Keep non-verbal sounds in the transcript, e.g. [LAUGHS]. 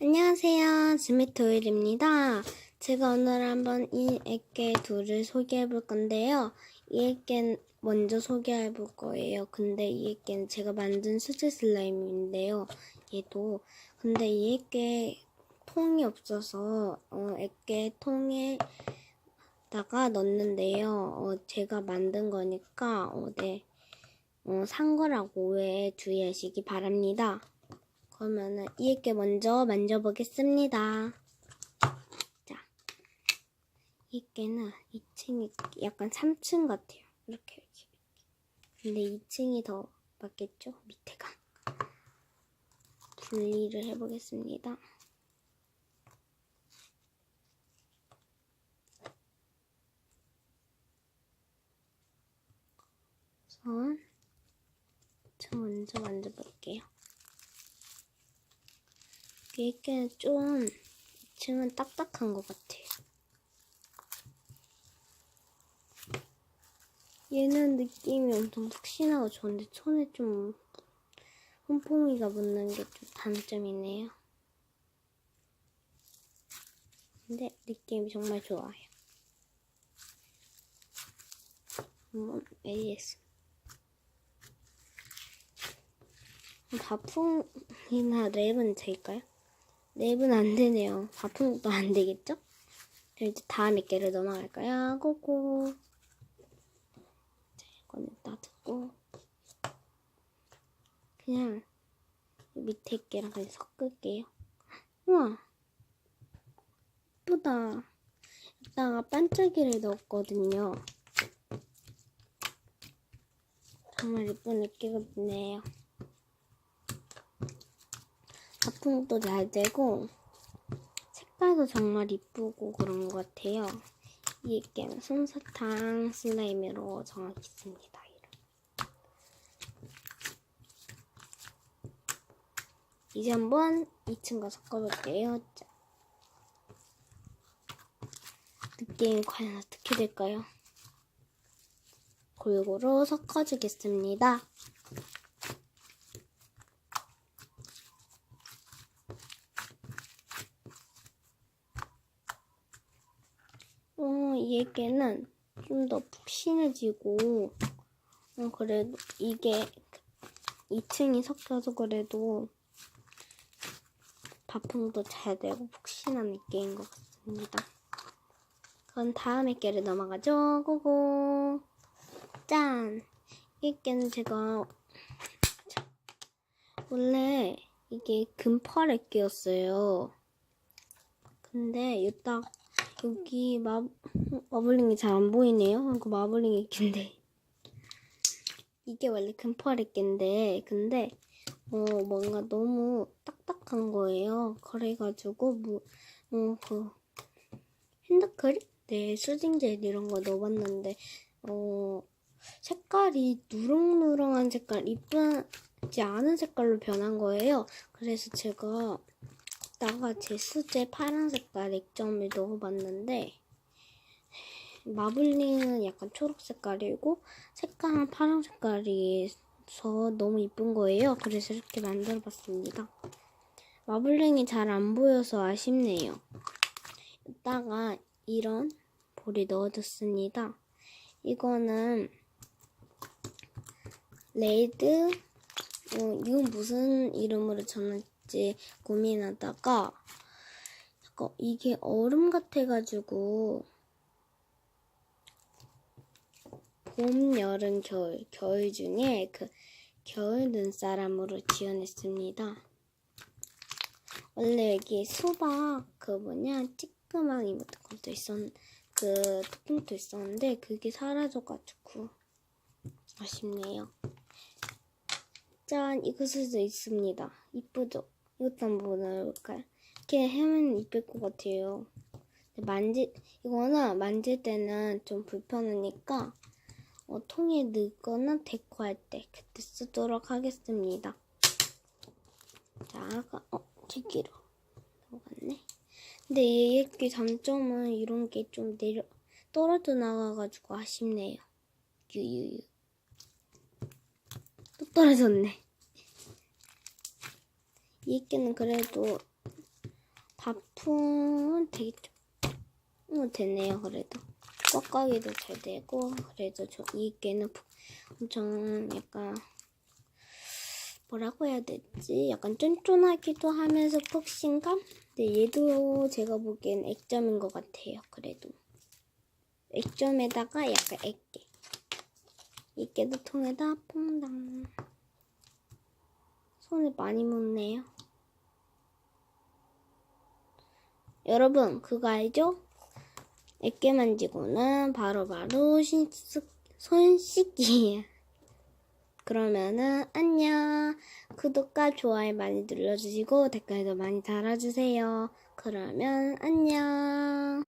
안녕하세요. 지미토일입니다. 제가 오늘 한번 이 액계 둘을 소개해 볼 건데요. 이 액계 먼저 소개해 볼 거예요. 근데 이 액계는 제가 만든 수제 슬라임인데요. 얘도. 근데 이 액계 통이 없어서, 어, 액계 통에다가 넣는데요. 어, 제가 만든 거니까, 어, 네. 어, 산 거라고 오해해 주의하시기 바랍니다. 그러면은 이게 먼저 만져보겠습니다. 자, 이게는 2층이 약간 3층 같아요. 이렇게 이렇게. 근데 2층이 더 맞겠죠? 밑에가. 분리를 해보겠습니다. 우선 저 먼저 만져볼게요. 이게 좀 2층은 딱딱한 것 같아요. 얘는 느낌이 엄청 푹신하고 좋은데 손에 좀 홈뽕이가 묻는 게 좀 단점이네요. 근데 느낌이 정말 좋아요. 한번 AS. 바풍이나 랩은 될까요? 랩은 안 되네요. 바풍도 안 되겠죠? 그럼 이제 다음 액계를 넘어갈까요? 고고. 자, 이거는 놔두고. 그냥 밑에 액계랑 그냥 섞을게요. 우와. 예쁘다. 이따가 반짝이를 넣었거든요. 정말 예쁜 액계가 있네요. 작품도 잘 되고 색깔도 정말 이쁘고 그런 것 같아요. 이 게임은 솜사탕 슬라임으로. 이름. 이제 한번 2층과 섞어볼게요. 자. 느낌이 과연 어떻게 될까요? 골고루 섞어주겠습니다. 어, 얘게는 좀 더 푹신해지고, 어, 그래도 이게 2층이 섞여서 그래도 바풍도 잘 되고 푹신한 느낌인 것 같습니다. 그럼 다음 액계를 넘어가죠. 고고. 짠! 이 액계는 제가 원래 이게 금펄 액계였어요. 근데 이따 여기 마, 마블링이 잘 안 보이네요. 이거 마블링 액인데 이게 원래 금펄 액인데 근데 어 뭔가 너무 딱딱한 거예요. 그래가지고 뭐 어 그 핸드크림? 네 수딩젤 이런 거 넣어봤는데 어 색깔이 누렁누렁한 색깔 이쁘지 않은 색깔로 변한 거예요. 그래서 제가 나가 제 수제 파란 색깔 액점을 넣어봤는데 마블링은 약간 초록 색깔이고 색깔은 파란 색깔이서 너무 이쁜 거예요. 그래서 이렇게 만들어봤습니다. 마블링이 잘 안 보여서 아쉽네요. 이따가 이런 볼에 넣어줬습니다. 이거는 레이드 어, 이건 무슨 이름으로 쳤는 지 고민하다가 잠깐 이게 얼음 같아가지고 봄, 여름, 겨울, 겨울 중에 그 겨울 눈사람으로 지어냈습니다. 원래 여기 수박 그 뭐냐 찌끄망이 같은 것도 있었 그 토핑도 있었는데 그게 사라져가지고 아쉽네요. 짠 이것도 있습니다. 이쁘죠? 이것도 한번 넣어볼까요? 이렇게 하면 이쁠 것 같아요. 만지 이거는 만질 때는 좀 불편하니까 어, 통에 넣거나 데코할 때 그때 쓰도록 하겠습니다. 자, 아까 어 제기로 넘어갔네. 근데 얘의 장점은 이런 게 좀 내려 떨어져 나가가지고 아쉽네요. 유유유. 또 떨어졌네. 이 액기는 그래도 바풍은 되겠죠. 어, 됐네요, 그래도. 꽉꽉이도 잘 되고, 그래도 저, 이 개는 푹- 엄청 약간, 뭐라고 해야 되지? 약간 쫀쫀하기도 하면서 폭신감? 근데 얘도 제가 보기엔 액점인 것 같아요, 그래도. 액점에다가 약간 액게. 이게도 통에다 퐁당. 손을 많이 묻네요. 여러분, 그거 알죠? 액게 만지고는 바로바로 신스, 손 씻기예요. [LAUGHS] 그러면은 안녕. 구독과 좋아요 많이 눌러주시고 댓글도 많이 달아주세요. 그러면 안녕.